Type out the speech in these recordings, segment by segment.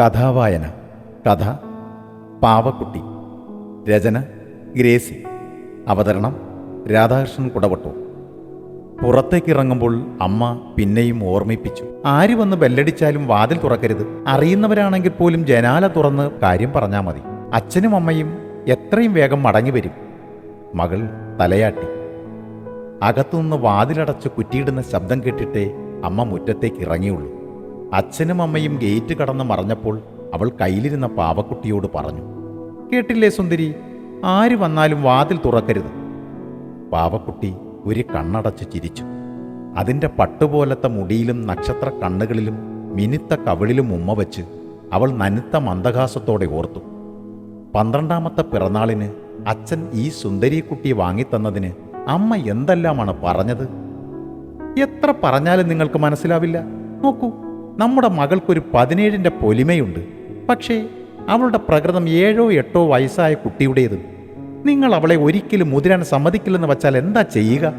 കഥാവായന കഥ പാവക്കുട്ടി രചന ഗ്രേസി അവതരണം രാധാകൃഷ്ണൻ കുടവട്ടു പുറത്തേക്കിറങ്ങുമ്പോൾ അമ്മ പിന്നെയും ഓർമ്മിപ്പിച്ചു. ആര് വന്ന് ബെല്ലടിച്ചാലും വാതിൽ തുറക്കരുത്. അറിയുന്നവരാണെങ്കിൽ പോലും ജനാല തുറന്ന് കാര്യം പറഞ്ഞാൽ മതി. അച്ഛനും അമ്മയും എത്രയും വേഗം മടങ്ങി വരും. മകൾ തലയാട്ടി. അകത്തുനിന്ന് വാതിലടച്ച് കുറ്റിയിടുന്ന ശബ്ദം കേട്ടിട്ടേ അമ്മ മുറ്റത്തേക്ക് ഇറങ്ങിയുള്ളൂ അച്ഛനും അമ്മയും ഗേറ്റ് കടന്ന് മറഞ്ഞപ്പോൾ അവൾ കയ്യിലിരുന്ന പാവക്കുട്ടിയോട് പറഞ്ഞു കേട്ടില്ലേ സുന്ദരി ആര് വന്നാലും വാതിൽ തുറക്കരുത്. പാവക്കുട്ടി ഒരു കണ്ണടച്ച് ചിരിച്ചു. അതിന്റെ പട്ടുപോലത്തെ മുടിയിലും നക്ഷത്ര കണ്ണുകളിലും മിനുത്ത കവിളിലും ഉമ്മ വച്ച് അവൾ നനുത്ത മന്ദഹാസത്തോടെ ഓർത്തു. പന്ത്രണ്ടാമത്തെ പിറന്നാളിന് അച്ഛൻ ഈ സുന്ദരിക്കുട്ടിയെ വാങ്ങിത്തന്നതിന് അമ്മ എന്തെല്ലാമാണ് പറഞ്ഞത്? എത്ര പറഞ്ഞാലും നിങ്ങൾക്ക് മനസ്സിലാവില്ല. നോക്കൂ. നമ്മുടെ മകൾക്കൊരു പതിനേഴിന്റെ പൊലിമയുണ്ട്. പക്ഷേ അവളുടെ പ്രകൃതം ഏഴോ എട്ടോ വയസ്സായ കുട്ടിയുടേത്. നിങ്ങൾ അവളെ ഒരിക്കലും മുതിരാൻ സമ്മതിക്കില്ലെന്ന് വച്ചാൽ എന്താ ചെയ്യുക?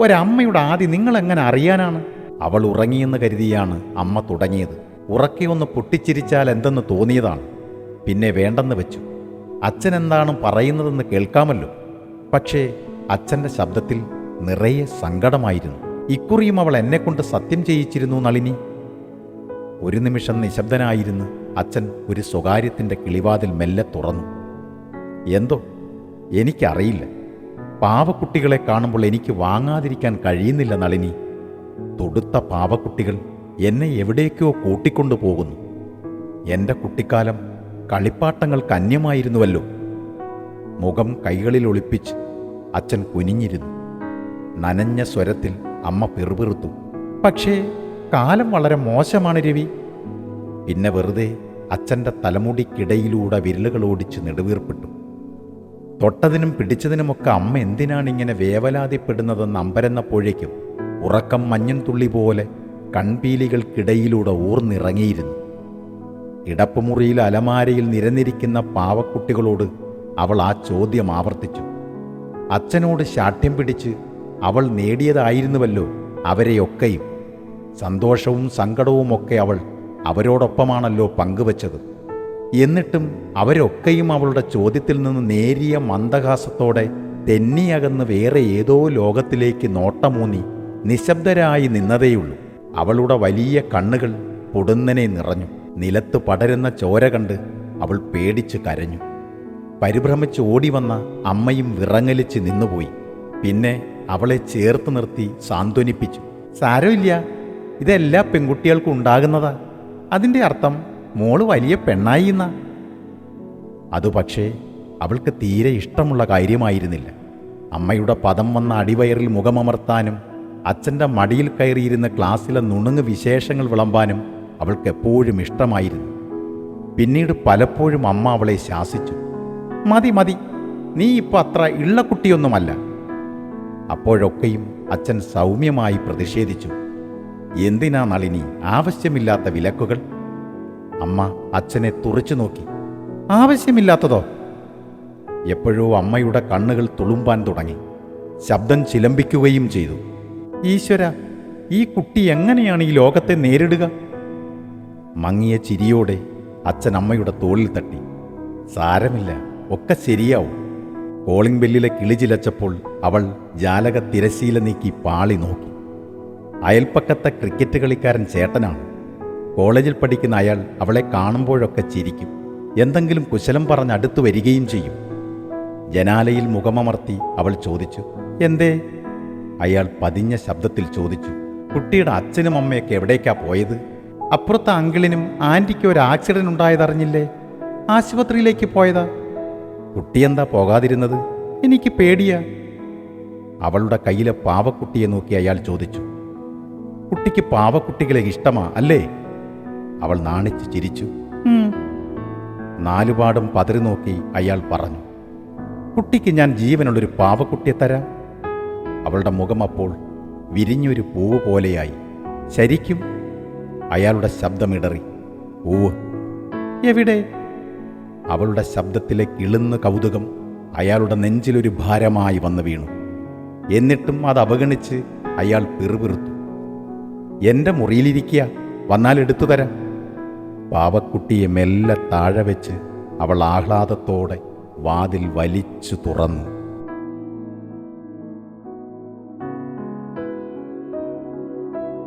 ഒരമ്മയുടെ ആദ്യം നിങ്ങളെങ്ങനെ അറിയാനാണ്? അവൾ ഉറങ്ങിയെന്ന് കരുതിയാണ് അമ്മ തുടങ്ങിയത്. ഉറക്കിയൊന്ന് പൊട്ടിച്ചിരിച്ചാൽ എന്തെന്ന് തോന്നിയതാണ്. പിന്നെ വേണ്ടെന്ന് വെച്ചു. അച്ഛൻ എന്താണ് പറയുന്നതെന്ന് കേൾക്കാമല്ലോ. പക്ഷേ അച്ഛന്റെ ശബ്ദത്തിൽ നിറയെ സങ്കടമായിരുന്നു. ഇക്കുറിയും അവൾ എന്നെക്കൊണ്ട് സത്യം ചെയ്യിച്ചിരുന്നു നളിനി. ഒരു നിമിഷം നിശബ്ദനായിരുന്ന് അച്ഛൻ ഒരു സ്വകാര്യത്തിന്റെ കിളിവാതിൽ മെല്ലെ തുറന്നു. എന്തോ? എനിക്കറിയില്ല. പാവക്കുട്ടികളെ കാണുമ്പോൾ എനിക്ക് വാങ്ങാതിരിക്കാൻ കഴിയുന്നില്ല നളിനി. തൊടുത്ത പാവക്കുട്ടികൾ എന്നെ എവിടേക്കോ കൂട്ടിക്കൊണ്ടു പോകുന്നു. എന്റെ കുട്ടിക്കാലം കളിപ്പാട്ടങ്ങൾക്ക് അന്യമായിരുന്നുവല്ലോ. മുഖം കൈകളിൽ ഒളിപ്പിച്ച് അച്ഛൻ കുനിഞ്ഞിരുന്നു. നനഞ്ഞ സ്വരത്തിൽ അമ്മ പിറുപിറുത്തു. പക്ഷേ കാലം വളരെ മോശമാണ് രവി. പിന്നെ വെറുതെ അച്ഛന്റെ തലമുടിക്കിടയിലൂടെ വിരലുകൾ ഓടിച്ച് നെടുവീർപ്പിട്ടു. തൊട്ടതിനും പിടിച്ചതിനുമൊക്കെ അമ്മ എന്തിനാണ് ഇങ്ങനെ വേവലാതിപ്പെടുന്നതെന്ന് അമ്പരന്നപ്പോഴേക്കും ഉറക്കം മഞ്ഞൻ തുള്ളി പോലെ കൺപീലികൾക്കിടയിലൂടെ ഊർന്നിറങ്ങിയിരുന്നു. കിടപ്പുമുറിയിൽ അലമാരയിൽ നിരന്നിരിക്കുന്ന പാവക്കുട്ടികളോട് അവൾ ആ ചോദ്യം ആവർത്തിച്ചു. അച്ഛനോട് ശാഠ്യം പിടിച്ച് അവൾ നേടിയതായിരുന്നുവല്ലോ അവരെയൊക്കെയും. സന്തോഷവും സങ്കടവും ഒക്കെ അവൾ അവരോടൊപ്പമാണല്ലോ പങ്കുവച്ചത്. എന്നിട്ടും അവരൊക്കെയും അവളുടെ ചോദ്യത്തിൽ നിന്ന് നേരിയ മന്ദഹാസത്തോടെ തെന്നിയകന്ന് വേറെ ഏതോ ലോകത്തിലേക്ക് നോട്ടമൂന്നി നിശബ്ദരായി നിന്നതേയുള്ളൂ. അവളുടെ വലിയ കണ്ണുകൾ പൊടുന്നനെ നിറഞ്ഞു. നിലത്ത് പടരുന്ന ചോര കണ്ട് അവൾ പേടിച്ച് കരഞ്ഞു. പരിഭ്രമിച്ച് ഓടിവന്ന അമ്മയും വിറങ്ങലിച്ച് നിന്നുപോയി. പിന്നെ അവളെ ചേർത്ത് നിർത്തി സാന്ത്വനിപ്പിച്ചു. സാരമില്ല ഇതെല്ലാ പെൺകുട്ടികൾക്കും ഉണ്ടാകുന്നതാ. അതിന്റെ അർത്ഥം മോൾ വലിയ പെണ്ണായി എന്നാ. അത് പക്ഷേ അവൾക്ക് തീരെ ഇഷ്ടമുള്ള കാര്യമായിരുന്നില്ല. അമ്മയുടെ പദം വന്ന അടിവയറിൽ മുഖമമർത്താനും അച്ഛന്റെ മടിയിൽ കയറിയിരുന്ന ക്ലാസ്സിലെ നുണുങ്ങ് വിശേഷങ്ങൾ വിളമ്പാനും അവൾക്ക് എപ്പോഴും ഇഷ്ടമായിരുന്നു. പിന്നീട് പലപ്പോഴും അമ്മ അവളെ ശാസിച്ചു. മതി മതി. നീ ഇപ്പോൾ അത്ര ഇള്ളക്കുട്ടിയൊന്നുമല്ല അപ്പോഴൊക്കെയും അച്ഛൻ സൗമ്യമായി പ്രതിഷേധിച്ചു. എന്തിനാ നളിനി ആവശ്യമില്ലാത്ത വിലക്കുകൾ? അമ്മ അച്ഛനെ തുറച്ചു നോക്കി. ആവശ്യമില്ലാത്തതോ? എപ്പോഴോ അമ്മയുടെ കണ്ണുകൾ തുളുമ്പാൻ തുടങ്ങി. ശബ്ദം ചിലമ്പിക്കുകയും ചെയ്തു. ഈശ്വര ഈ കുട്ടി എങ്ങനെയാണ് ഈ ലോകത്തെ നേരിടുക? മങ്ങിയ ചിരിയോടെ അച്ഛൻ അമ്മയുടെ തോളിൽ തട്ടി. സാരമില്ല ഒക്കെ ശരിയാവും. കോളിംഗ് ബെല്ലിലെ കിളിചിലച്ചപ്പോൾ അവൾ ജാലക തിരശീല നീക്കി പാളി നോക്കി. അയൽപ്പക്കത്തെ ക്രിക്കറ്റ് കളിക്കാരൻ ചേട്ടനാണ്. കോളേജിൽ പഠിക്കുന്ന അയാൾ അവളെ കാണുമ്പോഴൊക്കെ ചിരിക്കും. എന്തെങ്കിലും കുശലം പറഞ്ഞ് അടുത്തു വരികയും ചെയ്യും. ജനാലയിൽ മുഖമമർത്തി അവൾ ചോദിച്ചു എന്തേ? അയാൾ പതിഞ്ഞ ശബ്ദത്തിൽ ചോദിച്ചു കുട്ടിയുടെ അച്ഛനും അമ്മയൊക്കെ എവിടേക്കാ പോയത്? അപ്പുറത്തെ അങ്കിളിനും ആന്റിക്കും ഒരു ആക്സിഡന്റ് ഉണ്ടായതറിഞ്ഞില്ലേ? ആശുപത്രിയിലേക്ക് പോയതാ? കുട്ടിയെന്താ പോകാതിരുന്നത്? എനിക്ക് പേടിയാ. അവളുടെ കയ്യിലെ പാവക്കുട്ടിയെ നോക്കി അയാൾ ചോദിച്ചു കുട്ടിക്ക് പാവക്കുട്ടികളെ ഇഷ്ടമാ അല്ലേ? അവൾ നാണിച്ച് ചിരിച്ചു. നാലുപാടും പതിരി നോക്കി അയാൾ പറഞ്ഞു കുട്ടിക്ക് ഞാൻ ജീവനുള്ളൊരു പാവക്കുട്ടിയെ തരാം. അവളുടെ മുഖം അപ്പോൾ വിരിഞ്ഞൊരു പൂവ് പോലെയായി. ശരിക്കും അയാളുടെ ശബ്ദമിടറി പൂവ് എവിടെ? അവളുടെ ശബ്ദത്തിലെ കിളുന്ന കൗതുകം അയാളുടെ നെഞ്ചിലൊരു ഭാരമായി വന്നു വീണു. എന്നിട്ടും അത് അവഗണിച്ച് അയാൾ പിറുപിറുത്തു. എന്റെ മുറിയിലിരിക്കുക. വന്നാൽ എടുത്തു തരാം. പാവക്കുട്ടിയെ മെല്ലെ താഴെ വെച്ച് അവൾ ആഹ്ലാദത്തോടെ വാതിൽ വലിച്ചു തുറന്നു.